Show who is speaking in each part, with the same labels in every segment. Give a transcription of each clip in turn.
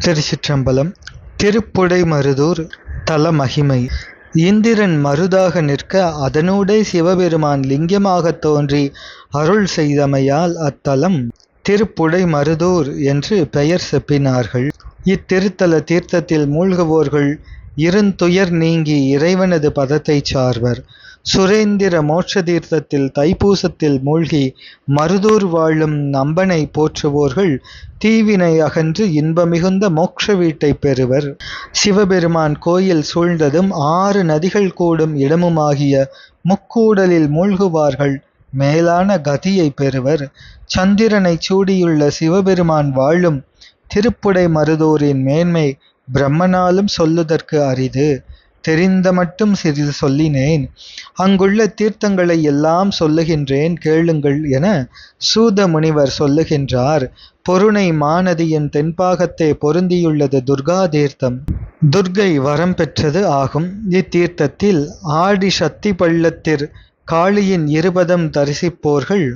Speaker 1: திருச்சிற்றம்பலம் திருப்புடைமருதூர் தல மகிமை இந்திரன் மருதாக நிற்க அதனூடே சிவபெருமான் லிங்கமாகத் தோன்றி அருள் செய்தமையால் அத்தலம் திருப்புடைமருதூர் என்று பெயர் செப்பினார்கள். இத்திருத்தல தீர்த்தத்தில் மூழ்குவோர்கள் இருந்துயர் நீங்கி இறைவனது பதத்தைச் சார்வர். சுரேந்திர மோட்ச தீர்த்தத்தில் தைப்பூசத்தில் மூழ்கி மருதூர் வாழும் நம்பனை போற்றுவோர்கள் தீவினை அகன்று இன்பமிகுந்த மோட்ச வீட்டைப் பெறுவர். சிவபெருமான் கோயில் சூழ்ந்ததும் ஆறு நதிகள் கூடும் இடமுமாகிய முக்கூடலில் மூழ்குவார்கள் மேலான கதியைப் பெறுவர். சந்திரனைச் சூடியுள்ள சிவபெருமான் வாழும் திருப்புடை மருதூரின் மேன்மை பிரம்மனாலும் சொல்லுதற்கு அரிது. தெரிந்த மட்டும் சிறிது சொல்லினேன். அங்குள்ள தீர்த்தங்களை எல்லாம் சொல்லுகின்றேன் கேளுங்கள் என சூத முனிவர் சொல்லுகின்றார். பொருணை மாநதியின் தென்பாகத்தே பொருந்தியுள்ளது துர்கா தீர்த்தம். துர்கை வரம் பெற்றது ஆகும். இத்தீர்த்தத்தில் ஆடி சக்தி பள்ளத்திற் காளியின் இருபதம் தரிசிப்போர்கள்.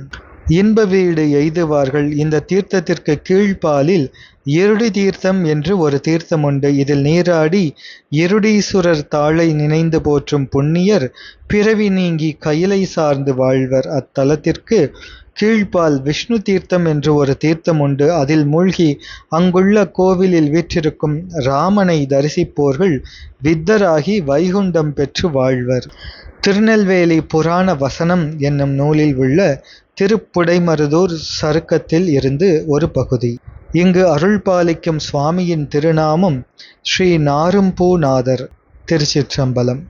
Speaker 1: இன்ப வீடு எய்துவார்கள். இந்த தீர்த்தத்திற்கு கீழ்ப்பாலில் இருடி தீர்த்தம் என்று ஒரு தீர்த்தம் உண்டு. இதில் நீராடி இருடீசுரர் தாளை நினைந்து போற்றும் புண்ணியர் பிறவி நீங்கி கையிலை சார்ந்து வாழ்வர். அத்தலத்திற்கு கீழ்ப்பால் விஷ்ணு தீர்த்தம் என்று ஒரு தீர்த்தம் உண்டு. அதில் மூழ்கி அங்குள்ள கோவிலில் வீற்றிருக்கும் ராமனை தரிசிப்போர்கள் வித்தராகி வைகுண்டம் பெற்று வாழ்வர். திருநெல்வேலி புராண வசனம் என்னும் நூலில் உள்ள திருப்புடைமருதூர் சருக்கத்தில் இருந்து ஒரு பகுதி. இங்கு அருள் பாலிக்கும் சுவாமியின் திருநாமம் ஸ்ரீ நாரும்பூநாதர் திருச்சிற்றம்பலம்.